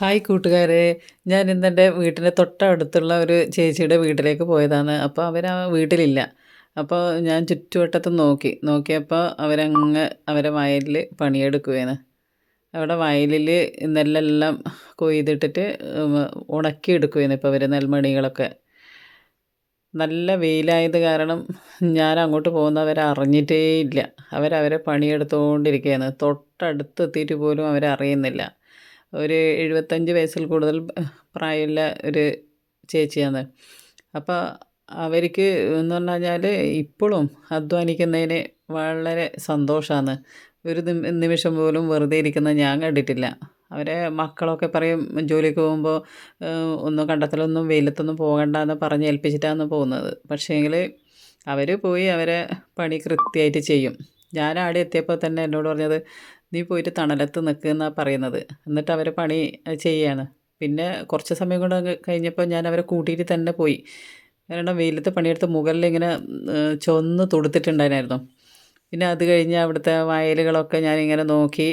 Hi കൂട്ടുകാരെ. ഞാൻ ഇന്നെന്റെ വീട്ടിന്റെ തൊട്ടടുത്തുള്ള ഒരു ചേച്ചിയുടെ വീട്ടിലേക്ക് പോയതാണ്. അപ്പോൾ അവർ ആ വീട്ടിലില്ല. അപ്പോൾ ഞാൻ ചുറ്റുവട്ടത്ത് നോക്കി. നോക്കിയപ്പോൾ അവരങ്ങ് അവരെ വയലിൽ പണിയെടുക്കുകയാണ്. അവിടെ വയലിൽ നെല്ലെല്ലാം കൊയ്തിട്ടിട്ട് ഉണക്കിയെടുക്കുകയാണ് ഇപ്പോൾ അവർ നെൽമണികളൊക്കെ. നല്ല വെയിലായത് കാരണം ഞാൻ അങ്ങോട്ട് പോകുന്നവരെ അറിഞ്ഞിട്ടേ ഇല്ല. അവരവരെ പണിയെടുത്തുകൊണ്ടിരിക്കുകയാണ്. തൊട്ടടുത്ത് എത്തിയിട്ട് പോലും അവരറിയുന്നില്ല. ഒരു എഴുപത്തഞ്ച് വയസ്സിൽ കൂടുതൽ പ്രായമുള്ള ഒരു ചേച്ചിയാണ്. അപ്പോൾ അവർക്ക് എന്ന് പറഞ്ഞു കഴിഞ്ഞാൽ ഇപ്പോഴും അധ്വാനിക്കുന്നതിന് വളരെ സന്തോഷമാണ്. ഒരു നിമിഷം പോലും വെറുതെ ഇരിക്കുന്നത് ഞാൻ കണ്ടിട്ടില്ല. അവരെ മക്കളൊക്കെ പറയും ജോലിക്ക് പോകുമ്പോൾ ഒന്നും കണ്ടത്തിലൊന്നും വെയിലത്തൊന്നും പോകണ്ട എന്ന് പറഞ്ഞ് ഏൽപ്പിച്ചിട്ടാണ് പോകുന്നത്. പക്ഷേങ്കിൽ അവർ പോയി അവരെ പണി കൃത്യമായിട്ട് ചെയ്യും. ഞാൻ അവിടെ എത്തിയപ്പോൾ തന്നെ എന്നോട് പറഞ്ഞത് നീ പോയിട്ട് തണലത്ത് നിൽക്കുന്നാണ് പറയുന്നത്. എന്നിട്ട് അവർ പണി ചെയ്യാണ്. പിന്നെ കുറച്ച് സമയം കൊണ്ട് കഴിഞ്ഞപ്പോൾ ഞാൻ അവരെ കൂട്ടിയിട്ട് തന്നെ പോയി. കാരണം വെയിലത്ത് പണിയെടുത്ത് മുകളിൽ ഇങ്ങനെ ചൊന്ന് തൊടുത്തിട്ടുണ്ടായിരുന്നു. പിന്നെ അത് കഴിഞ്ഞ് അവിടുത്തെ വയലുകളൊക്കെ ഞാനിങ്ങനെ നോക്കി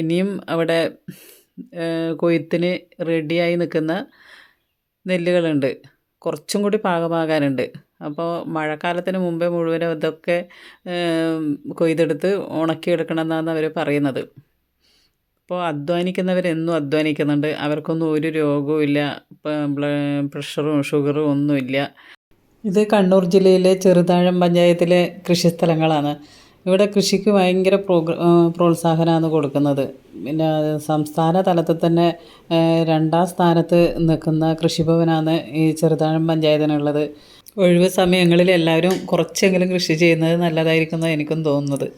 ഇനിയും അവിടെ കൊയ്ത്തിന് റെഡിയായി നിൽക്കുന്ന നെല്ലുകളുണ്ട്. കുറച്ചും കൂടി പാകമാകാനുണ്ട്. അപ്പോൾ മഴക്കാലത്തിന് മുമ്പേ മുഴുവനും ഇതൊക്കെ കൊയ്തെടുത്ത് ഉണക്കിയെടുക്കണമെന്നാണ് അവർ പറയുന്നത്. അപ്പോൾ അധ്വാനിക്കുന്നവരെന്നും അധ്വാനിക്കുന്നുണ്ട്. അവർക്കൊന്നും ഒരു രോഗവും ഇല്ല. പ്രഷറും ഷുഗറും ഒന്നുമില്ല. ഇത് കണ്ണൂർ ജില്ലയിലെ ചെറുതാഴം പഞ്ചായത്തിലെ കൃഷിസ്ഥലങ്ങളാണ്. ഇവിടെ കൃഷിക്ക് ഭയങ്കര പ്രോഗ്ര പ്രോത്സാഹനമാണ് കൊടുക്കുന്നത്. പിന്നെ സംസ്ഥാന തലത്തിൽ തന്നെ രണ്ടാം സ്ഥാനത്ത് നിൽക്കുന്ന കൃഷിഭവനാണ് ഈ ചെറുതാഴം പഞ്ചായത്തിനുള്ളത്. ഒഴിവ് സമയങ്ങളിൽ എല്ലാവരും കുറച്ചെങ്കിലും കൃഷി ചെയ്യുന്നത് നല്ലതായിരിക്കും എന്നാണ് എനിക്കും തോന്നുന്നത്.